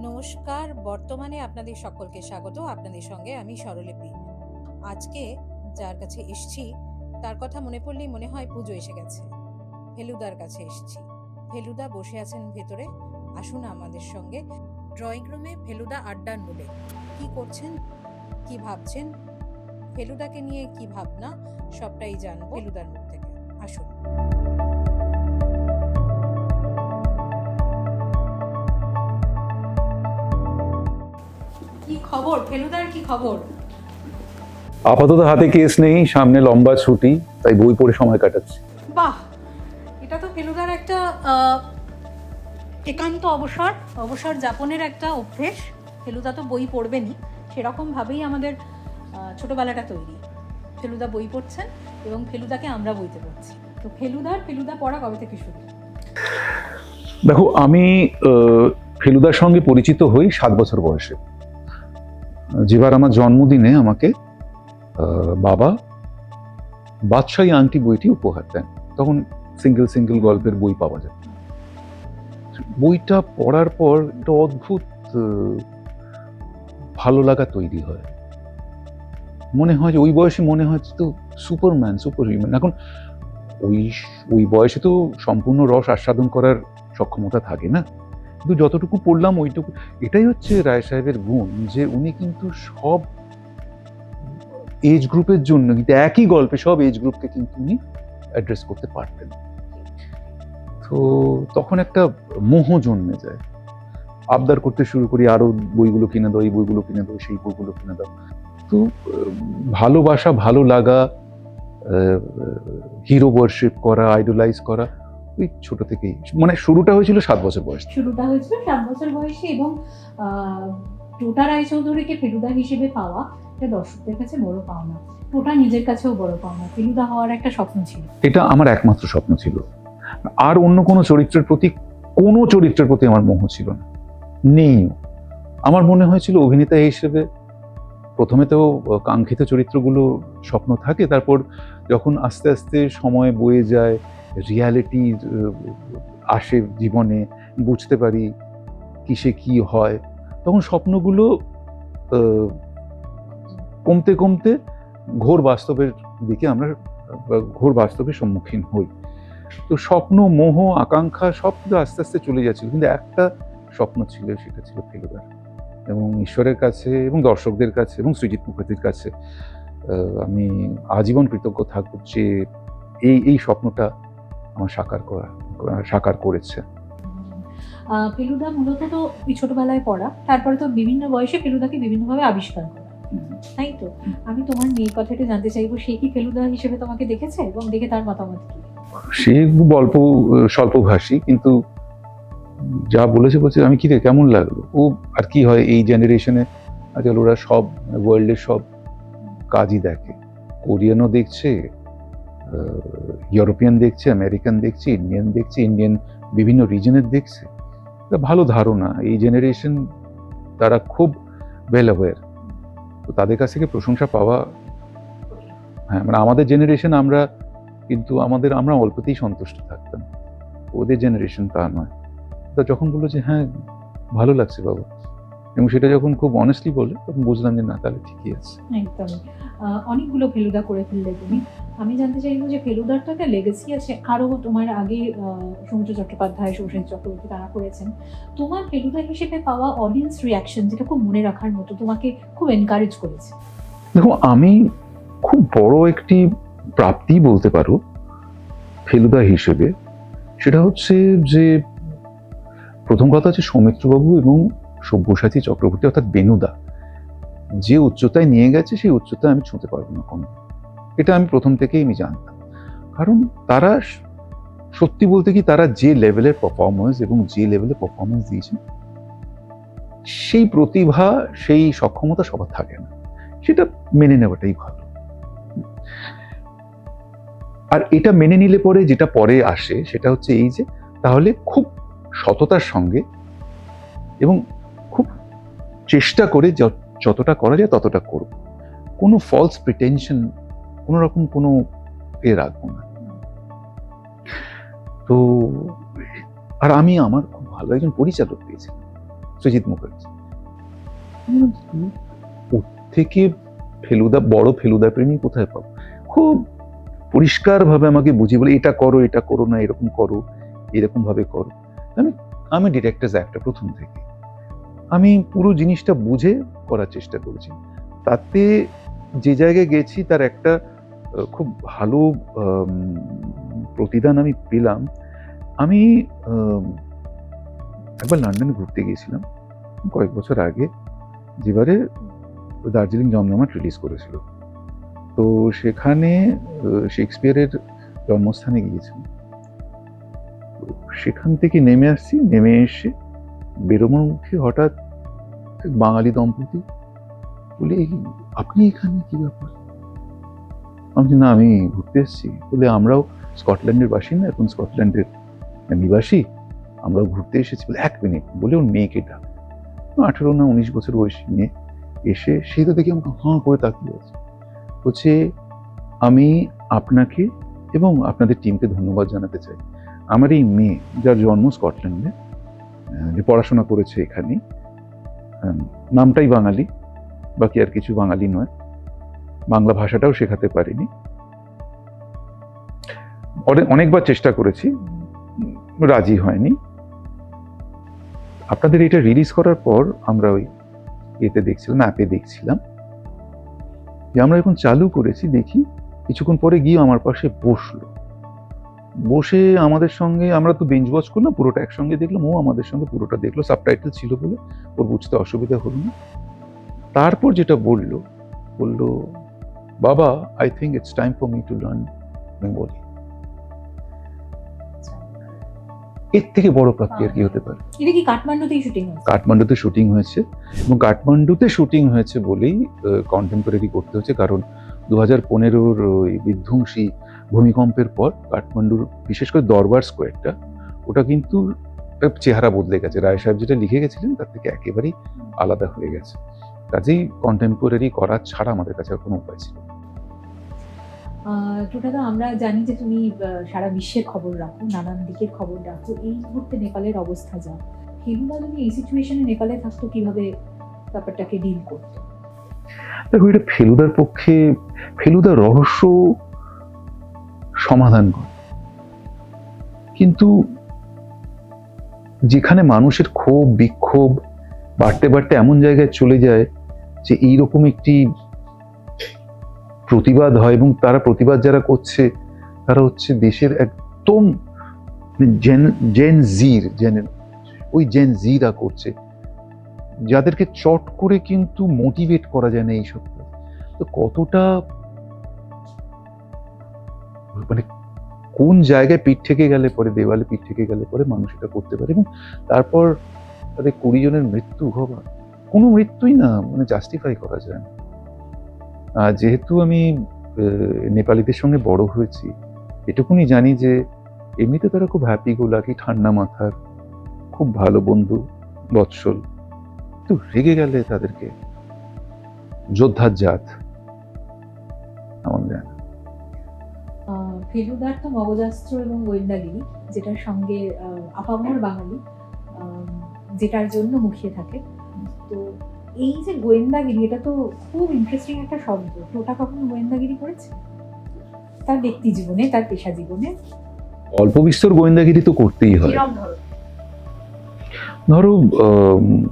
নমস্কার, বর্তমানে আপনাদের সকলকে স্বাগত। আপনাদের সঙ্গে আমি স্বরলিপি। আজকে যার কাছে এসছি, তার কথা মনে পড়লেই মনে হয় পুজো এসে গেছে। ফেলুদার কাছে এসছি। ফেলুদা বসে আছেন ভেতরে। আসুন আমাদের সঙ্গে ড্রয়িং রুমে ফেলুদা আড্ডার মূলে কি করছেন? কি ভাবছেন? ফেলুদাকে নিয়ে কি ভাবনা? সবটাই জানব ফেলুদার মুখ থেকে। আসুন। কি খবর? ফেলুদার কি খবর? আপাতত হাতে কেস নেই সামনে লম্বা ছুটি তাই বই পড়ে সময় কাটাচ্ছি। বাহ! এটা তো ফেলুদার একটা একান্ত অবসর অবসর যাপনের একটা অভ্যেস। ফেলুদা তো বই পড়বেনই সেরকম ভাবেই আমাদের ছোটবেলাটা তৈরি। ফেলুদা বই পড়ছেন এবং ফেলুদাকে আমরা বইতে পড়ছি। তো ফেলুদার ফেলুদা পড়া কবে থেকে শুরু? দেখো আমি ফেলুদার সঙ্গে পরিচিত হই সাত বছর বয়সে। যেবার আমার জন্মদিনে আমাকে বাবা বাদশাহী আংটি বইটি উপহার দেন। তখন সিঙ্গেল সিঙ্গেল গল্পের বই পাওয়া যায়। বইটা পড়ার পর একটা অদ্ভুত ভালো লাগা তৈরি হয়। মনে হয় যে ওই বয়সে মনে হয় তো সুপারম্যান সুপার হিউম্যান এখন ওই ওই বয়সে তো সম্পূর্ণ রস আস্বাদন করার সক্ষমতা থাকে না। কিন্তু যতটুকু পড়লাম ওইটুকু, এটাই হচ্ছে রায় সাহেবের গুণ যে উনি কিন্তু সব এজ গ্রুপের জন্য কিন্তু একই গল্পে সব এজ গ্রুপকে কিন্তু উনি অ্যাড্রেস করতে পারতেন। তো তখন একটা মোহ জন্মে যায়। আবদার করতে শুরু করি, আরও বইগুলো কিনে দাও, এই বইগুলো কিনে দাও, সেই বইগুলো কিনে দাও। তো ভালোবাসা, ভালো লাগা হিরো ওয়ার্শিপ করা আইডলাইজ করা ওই ছোট থেকেই মানে শুরুটা হয়েছিল সাত বছর বয়স। শুরুটা হয়েছিল সাত বছর বয়সে এবং টোটা রায়চৌধুরীকে ফেলুদা হিসেবে পাওয়া এটা দর্শকদের কাছে বড় পাওনা। টোটা নিজের কাছেও বড় পাওনা। ফেলুদা হওয়ার একটা স্বপ্ন ছিল। এটা আমার একমাত্র স্বপ্ন ছিল। আর অন্য কোনো চরিত্রের প্রতি কোনো চরিত্রের প্রতি আমার মোহ ছিল না। নেই। আমার মনে হয়েছিল অভিনেতা হিসেবে প্রথমে তো কাঙ্ক্ষিত চরিত্রগুলো স্বপ্ন থাকে তারপর যখন আস্তে আস্তে সময় বয়ে যায় রিয়ালিটি আসে জীবনে, বুঝতে পারি কিসে কি হয়। তখন স্বপ্নগুলো কমতে কমতে ঘোর বাস্তবের দিকে আমরা ঘোর বাস্তবের সম্মুখীন হই। তো স্বপ্ন, মোহ, আকাঙ্ক্ষা সব কিন্তু আস্তে আস্তে চলে যাচ্ছিল। কিন্তু একটা স্বপ্ন ছিল, সেটা ছিল ফেলুদার। এবং ঈশ্বরের কাছে, এবং দর্শকদের কাছে, এবং সৃজিৎ মুখার্জির কাছে আমি আজীবন কৃতজ্ঞ থাকব যে এই এই স্বপ্নটা আমার সাকার করা সাকার করেছে। ফেলুদা মূলত তো ওই ছোটবেলায় পড়া তারপরে তো বিভিন্ন বয়সে ফেলুদাকে বিভিন্নভাবে আবিষ্কার করা। তাই তো? আমি তোমার মেয়ের কথাটা জানতে চাইব সে কি ফেলুদা হিসেবে তোমাকে দেখেছে এবং দেখে তার মতামত কি? সে অল্প স্বল্পভাষী কিন্তু যা বলেছে বলছে আমি কি কেমন লাগল? ও আর কি হয় এই জেনারেশনে আজকাল ওরা সব ওয়ার্ল্ডের সব কাজই দেখে। কোরিয়ানও দেখছে ইউরোপিয়ান দেখছে আমেরিকান দেখছে ইন্ডিয়ান দেখছে ইন্ডিয়ান বিভিন্ন রিজনের দেখছে। এটা ভালো ধারণা, এই জেনারেশন তারা খুব ওয়েল অ্যাওয়ার তো তাদের কাছ থেকে প্রশংসা পাওয়া হ্যাঁ মানে আমাদের জেনারেশন আমরা, কিন্তু আমাদের, আমরা অল্পতেই সন্তুষ্ট থাকতাম। ওদের জেনারেশন তা নয়। তা যখন বলল যে হ্যাঁ ভালো লাগছে বাবা। এবং সেটা যখন খুব অনেস্টলি বলে তখন বুঝলাম যে না তাহলে ঠিকই আছে। একদমই অনেকগুলো ফেলুদা করে ফেললে তুমি। আমি জানতে চাইব যে ফেলুদার তো একটা লেগেসি আছে। আরও তোমার আগে সমুদ্র চট্টোপাধ্যায় সৌসেন চক্রবর্তী তারা করেছেন। তোমার ফেলুদা হিসেবে পাওয়া অডিয়েন্স রিয়াকশন যেটা খুব মনে রাখার মতো তোমাকে খুব এনকারেজ করেছে। দেখো আমি খুব বড় একটি প্রাপ্তি বলতে পারো ফেলুদা হিসেবে। সেটা হচ্ছে যে প্রথম কথা হচ্ছে সৌমিত্রবাবু এবং সব্যসাচী চক্রবর্তী, অর্থাৎ বেনুদা, যে উচ্চতায় নিয়ে গেছে, সেই উচ্চতায় আমি ছুঁতে পারব না কোনো। এটা আমি প্রথম থেকেই আমি জানতাম। কারণ তারা সত্যি বলতে কি তারা যে লেভেলের পারফরমেন্স এবং যে লেভেলের পারফরমেন্স দিয়েছেন সেই প্রতিভা, সেই সক্ষমতা সবার থাকে না। সেটা মেনে নেওয়াটাই ভালো। আর এটা মেনে নিলে পরে যেটা পরে আসে, সেটা হচ্ছে এই যে, তাহলে খুব সততার সঙ্গে এবং চেষ্টা করে যতটা করা যায় ততটা করব কোনো ফলস প্রিটেনশন কোনো রকম কোনো এ রাখব না। তো, আর আমি আমার খুব ভালো একজন পরিচালক পেয়েছিলাম সজিত মুখার্জি। ওর থেকে ফেলুদা, বড় ফেলুদা প্রেমী কোথায় পাবো? খুব পরিষ্কারভাবে আমাকে বুঝিয়ে বলে, এটা করো এটা করো না, এরকম করো এরকম ভাবে করো। আমি আমি ডিরেক্টার্স একটা প্রথম থেকে। আমি পুরো জিনিসটা বুঝে করার চেষ্টা করেছি। তাতে যে জায়গায় গেছি, তার একটা খুব ভালো প্রতিদান আমি পেলাম। আমি একবার লন্ডনে ঘুরতে গিয়েছিলাম, কয়েক বছর আগে। যেবারে দার্জিলিং জমজমাট রিলিজ করেছিল। তো সেখানে শেক্সপিয়ারের জন্মস্থানে গিয়েছিলাম। সেখান থেকে নেমে আসছি, নেমে এসে বেরোনোর মুখে হঠাৎ বাঙালি দম্পতি? বলে আপনি এখানে কি ব্যাপার? আমি না, আমি ঘুরতে এসেছি। বলে, আমরাও স্কটল্যান্ডের বাসিন্দা, এখন স্কটল্যান্ডের নিবাসী। আমরাও ঘুরতে এসেছি। বলে, এক মিনিট। বলে, ওর মেয়েকে ডাক। আঠেরো না উনিশ বছর বয়সী মেয়ে এসে সেই তো দেখি আমাকে হাঁ করে তাকিয়ে আছে। বলছে, আমি আপনাকে এবং আপনাদের টিমকে ধন্যবাদ জানাতে চাই। আমার এই মেয়ে, যার জন্ম স্কটল্যান্ডে যে পড়াশোনা করেছে এখানে নামটাই বাঙালি, বাকি আর কিছু বাঙালি নয়। বাংলা ভাষাটাও শেখাতে পারিনি। অনেকবার চেষ্টা করেছি, রাজি হয়নি। আপনাদের এটা রিলিজ করার পর আমরা ওই এতে দেখছিলাম অ্যাপে দেখছিলাম। যে আমরা এখন চালু করেছি, দেখি, কিছুক্ষণ পরে গিয়ে আমার পাশে বসল। বসে আমাদের সঙ্গে আমরা তো বেঞ্চ ওয়াচ করলাম পুরোটা একসঙ্গে দেখলাম ও আমাদের সঙ্গে পুরোটা দেখল সাবটাইটেল ছিল বলে ওর বুঝতে অসুবিধা হলো না। তারপর যেটা বলল বলল বাবা I think it's time for me to learn Bengali এর থেকে বড় প্রাপ্তি আর কি হতে পারে? এটা কি কাঠমান্ডুতেই শুটিং হয়েছে? কাঠমান্ডুতে শুটিং হয়েছে এবং কাঠমান্ডুতে শুটিং হয়েছে বলেই কন্টেম্পোরারি করতে হচ্ছে কারণ দু হাজার পনেরোর ওই বিধ্বংসী ভূমিকম্পের পর কাঠমান্ডুর বিশেষ করে দরবার স্কোয়ারটা ওটা কিন্তু একটা চেহারা বদলে গেছে। রায় সাহেব যেটা লিখে গেছিলেন তার থেকে একেবারেই আলাদা হয়ে গেছে। কাজেই কন্টেম্পোরারি করা ছাড়া আমাদের কাছে আর কোনো উপায় ছিল। টুটাদা আমরা জানি যে তুমি আহ, সারা বিশ্বের খবর রাখো নানান দিকের খবর রাখো। এই মুহূর্তে নেপালের অবস্থা যা। যদি এই সিচুয়েশনে নেপালে থাকতো কীভাবে ব্যাপারটাকে ডিল করতো? দেখো এটা ফেলুদার পক্ষে ফেলুদার রহস্য সমাধান করে। কিন্তু যেখানে মানুষের ক্ষোভ, বিক্ষোভ বাড়তে বাড়তে এমন জায়গায় চলে যায় যে এইরকম একটি প্রতিবাদ হয় এবং তারা প্রতিবাদ যারা করছে, তারা হচ্ছে দেশের একদম জেন জেন জির, জেন, ওই জেন জিরা করছে, যাদেরকে চট করে কিন্তু মোটিভেট করা যায় না এইসব তো কতটা মানে কোন জায়গায় পিঠ থেকে গেলে পরে দেওয়ালে পিঠ থেকে গেলে পরে মানুষ এটা করতে পারে এবং তারপর তাদের কুড়ি জনের মৃত্যু হওয়া কোনো মৃত্যুই না মানে জাস্টিফাই করা যায় না। যেহেতু আমি নেপালিদের সঙ্গে বড় হয়েছি এটুকুনি জানি যে এমনিতে তারা খুব হ্যাপি গোলাকি ঠান্ডা মাথার খুব ভালো বন্ধু বৎসল। একটু রেগে গেলে তাদেরকে যোদ্ধার জাত আহ, ফেলুদার তো মগজাস্ত্র এবং গোয়েন্দাগিরি যেটার সঙ্গে আহ, আপামর বাঙালি যেটার জন্য মুখিয়ে থাকে। তো এই যে গোয়েন্দাগিরি এটা তো খুব ইন্টারেস্টিং একটা শব্দ। টোটা কখনো গোয়েন্দাগিরি করেছে? তার ব্যক্তি জীবনে তার পেশা জীবনে? অল্প বিস্তর গোয়েন্দাগিরি তো করতেই হয়। ধরো? আম,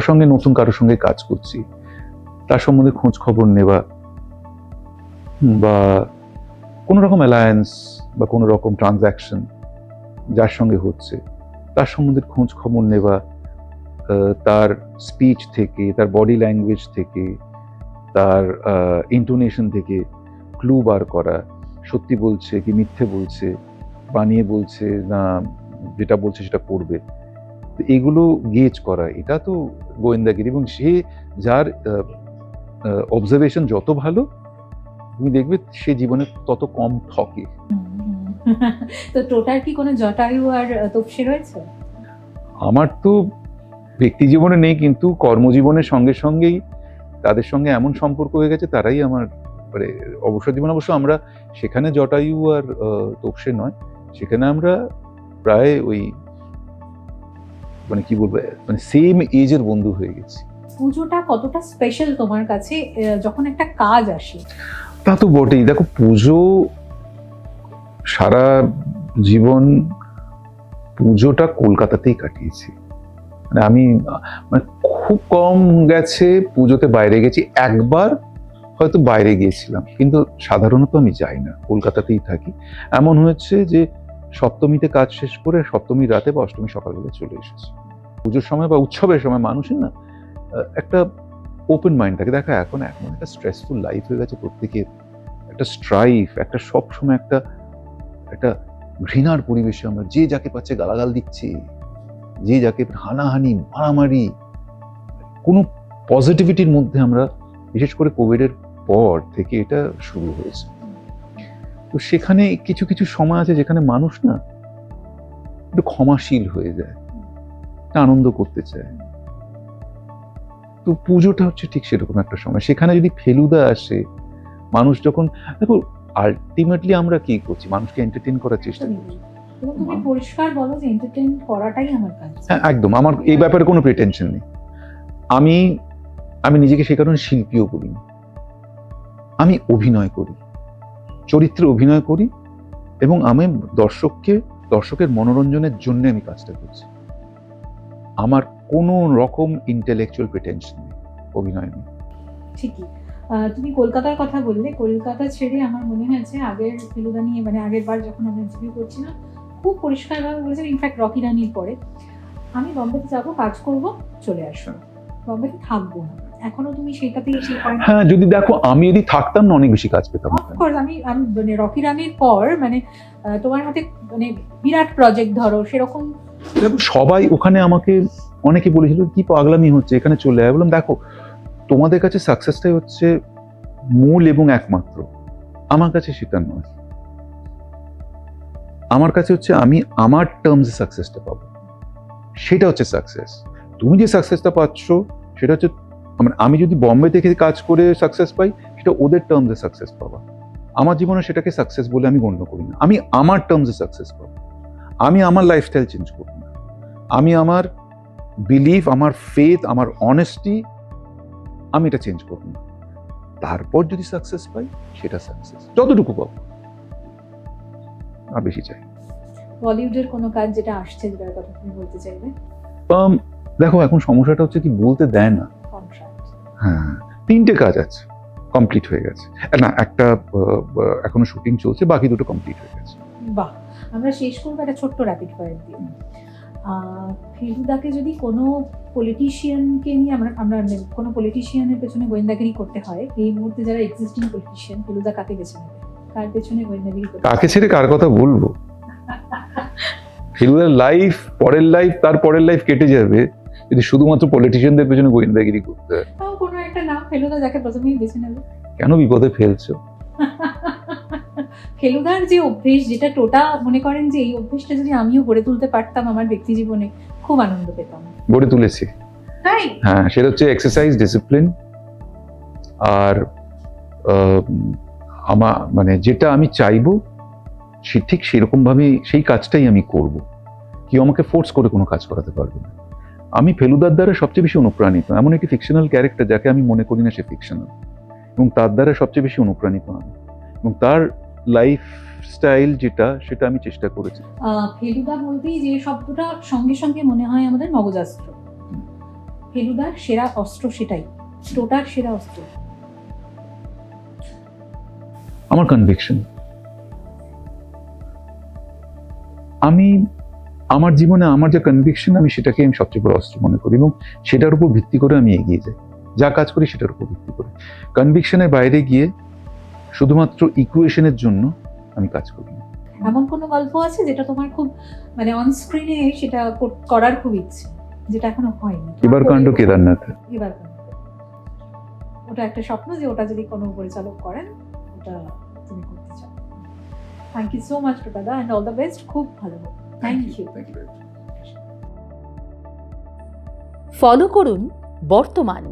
সঙ্গে নতুন কারোর সঙ্গে কাজ করছি। তার সম্বন্ধে খোঁজ খবর নেওয়া বা কোনো রকম অ্যালায়েন্স বা কোনো রকম ট্রানজ্যাকশন যার সঙ্গে হচ্ছে, তার সম্বন্ধে খোঁজ খবর নেওয়া তার স্পিচ থেকে, তার বডি ল্যাঙ্গুয়েজ থেকে, তার ইন্টোনেশন থেকে ক্লু বার করা, সত্যি বলছে কি মিথ্যে বলছে, বানিয়ে বলছে না যেটা বলছে সেটা করবে। তো এগুলো গেজ করা, এটা তো গোয়েন্দাগিরি এবং সে যার অবজারভেশন যত ভালো তুমি দেখবে সে জীবনে তত কম ঠকে। তো টোটার কি কোনো জটায়ু আর তপসে রয়েছে? আমার তো ব্যক্তি জীবনে নেই কিন্তু কর্মজীবনের সঙ্গে সঙ্গেই তাদের সঙ্গে এমন সম্পর্ক হয়ে গেছে তারাই আমার মানে অবসর জীবন। অবশ্য আমরা সেখানে জটায়ু আর তোপসে নয় সেখানে আমরা প্রায় ওই মানে কি বলব মানে সেম এজের বন্ধু হয়ে গেছি। পুজোটা কতটা স্পেশাল তোমার কাছে? যখন একটা কাজ আসে তা তো বটেই। দেখো, পুজো সারা জীবন পুজোটা কলকাতাতেই কাটিয়েছি। মানে আমি মানে খুব কম গেছে পুজোতে বাইরে গেছি। একবার হয়তো বাইরে গিয়েছিলাম, কিন্তু সাধারণত আমি যাই না, কলকাতাতেই থাকি। এমন হয়েছে যে সপ্তমীতে কাজ শেষ করে সপ্তমীর রাতে বা অষ্টমী সকালবেলা চলে এসেছি। পুজোর সময় বা উৎসবের সময় মানুষের না একটা ওপেন মাইন্ড থাকে দেখা, এখন এখন একটা স্ট্রেসফুল লাইফ হয়ে গেছে প্রত্যেকের। একটা স্ট্রাইফ একটা সবসময় একটা একটা ঘৃণার পরিবেশে আমরা, যে যাকে পাচ্ছে গালাগাল দিচ্ছে, যে যাকে হানাহানি, মারামারি, কোনো পজিটিভিটির মধ্যে আমরা, বিশেষ করে কোভিডের পর থেকে এটা শুরু হয়েছে। তো সেখানে কিছু কিছু সময় আছে যেখানে মানুষ না, একটু ক্ষমাশীল হয়ে যায় আনন্দ করতে চায়। তো পুজোটা হচ্ছে ঠিক সেরকম একটা সময়। সেখানে যদি ফেলুদা আসে মানুষ যখন দেখো আলটিমেটলি আমরা কি করছি? মানুষকে এন্টারটেইন করার চেষ্টা করছি। তুমি পরিষ্কার বলো যে এন্টারটেইন করাটাই আমার কাজ। হ্যাঁ একদম। আমার এই ব্যাপারে কোনো প্রিটেনশন নেই। আমি আমি নিজেকে সে কারণে শিল্পীও করি আমি অভিনয় করি। চরিত্রে অভিনয় করি এবং আমি দর্শককে দর্শকের মনোরঞ্জনের জন্য আমি কাজটা করছি। আমার কোনো রকম ইন্টেলেকচুয়াল প্রিটেনশন নেই অভিনয় নেই। ঠিকই। তুমি কলকাতার কথা বললে কলকাতা ছেড়ে আমার মনে হয়েছে আগের ফেলুদা নিয়ে মানে আগের বার যখন আমরা ইন্টারভিউ করছিলাম খুব পরিষ্কারভাবে বলেছেন ইনফ্যাক্ট রকি রানির পরে। আমি বম্বেতে যাব কাজ করব চলে আসব বম্বেতে থাকব না। এখনও তুমি সেটাতেই হ্যাঁ যদি দেখো আমি যদি থাকতাম না অনেক বেশি কাজ পেতাম। আমি আমি মানে রকি রানির পর মানে তোমার হাতে মানে বিরাট প্রজেক্ট ধরো সেরকম সবাই ওখানে আমাকে অনেকে বলেছিল, কি পাগলামি হচ্ছে? এখানে চলে আয়। বললাম, দেখো, তোমাদের কাছে সাকসেসটাই হচ্ছে মূল এবং একমাত্র। আমার কাছে সেটা নয়। আমার কাছে হচ্ছে আমি আমার টার্মসে সাকসেসটা পাবো। সেটা হচ্ছে সাকসেস তুমি যে সাকসেসটা পাচ্ছ, সেটা হচ্ছে মানে আমি যদি বম্বে থেকে কাজ করে সাকসেস পাই, সেটা ওদের টার্মসে সাকসেস পাবা। আমার জীবনে সেটাকে সাকসেস বলে আমি গণ্য করি না। আমি আমার টার্মসে সাকসেস পাবো। আমি আমার লাইফস্টাইল চেঞ্জ করব না। আমি আমার বিলিভ আমার ফেথ আমার অনেস্টি আমি এটা চেঞ্জ করব না। তারপর যদি সাকসেস পাই সেটা সাকসেস যতটুকু পাবো। আর বেশি চাই বলিউডের কোনো কাজ যেটা আসছে যেটার কথা তুমি বলতে চাইবে? Um, দেখো এখন সমস্যাটা হচ্ছে কি বলতে দেয় না। হ্যাঁ তিনটে কাজ আছে। কমপ্লিট হয়ে গেছে। না একটা এখনও শুটিং চলছে বাকি দুটো কমপ্লিট হয়ে গেছে। বাহ! আমরা শেষ করব একটা ছোট্ট র্যাপিড ফায়ার দিয়ে। ফেলুদাকে যদি কোনো পলিটিশিয়ানকে নিয়ে আমরা আমরা নেব- কোনো পলিটিশিয়ানের পেছনে গোয়েন্দাগিরি করতে হয় এই মুহূর্তে যারা এক্সিস্টিং পলিটিশিয়ান ফেলুদা কাকে বেছে নেবে? কার পেছনে গোয়েন্দাগিরি করতে কাকে ছেড়ে কার কথা বলব? ফিলুদার লাইফ পরের লাইফ তার পরের লাইফ কেটে যাবে যদি শুধুমাত্র পলিটিশিয়ানদের পেছনে গোয়েন্দাগিরি করতে হয়। তাও কোনো একটা নাম ফেলুদা যাকে প্রথমেই বেছে নেবে? কেন বিপদে ফেলছো? ফেলুদার যে অভ্যেস যেটা টোটা মনে করেন যে এই অভ্যেসটা যদি আমিও গড়ে তুলতে পারতাম আমার ব্যক্তি জীবনে খুব আনন্দ পেতাম। গড়ে তুলেছি। তাই? হ্যাঁ সেটা হচ্ছে এক্সারসাইজ ডিসিপ্লিন আর আমার মানে যেটা আমি চাইব সে ঠিক সেরকম ভাবে সেই কাজটাই আমি করব। কেউ আমাকে ফোর্স করে কোনো কাজ করাতে পারবে না। আমি ফেলুদার দ্বারা সবচেয়ে বেশি অনুপ্রাণিত এমন একটি ফিকশনাল ক্যারেক্টার যাকে আমি মনে করি না সে ফিকশনাল এবং তার দ্বারা সবচেয়ে বেশি অনুপ্রাণিত আমি। এবং তার লাইফ স্টাইল যেটা সেটা আমি চেষ্টা করেছি। ফেলুদা বলতেই যে শব্দটা সঙ্গে সঙ্গে মনে হয় আমাদের মগজাস্ত্র। ফেলুদার সেরা অস্ত্র সেটাই। টোটার সেরা অস্ত্র। আমার কনভিকশন আমি আমার জীবনে আমার যে কনভিকশন আমি সেটাকে আমি সবচেয়ে বড় অস্ত্র মনে করি এবং সেটার উপর ভিত্তি করে আমি এগিয়ে যাই। যা কাজ করি সেটার উপর ভিত্তি করে। কনভিকশনের বাইরে গিয়ে শুধুমাত্র ইকুয়েশনের জন্য আমি কাজ করি না। এমন কোনো গল্প আছে যেটা তোমার খুব মানে অন স্ক্রিনে সেটা করার খুব ইচ্ছে যেটা এখনও হয়নি? এবার কাণ্ড কেদারনাথ। এবার ওটা একটা স্বপ্ন যে ওটা যদি কোনো পরিচালক করেন ওটা তুমি করতে চাও। থ্যাংক ইউ সো মাচ টোটাদা অ্যান্ড অল দ্য বেস্ট খুব ভালো থ্যাংক ইউ ফলো করুন বর্তমান।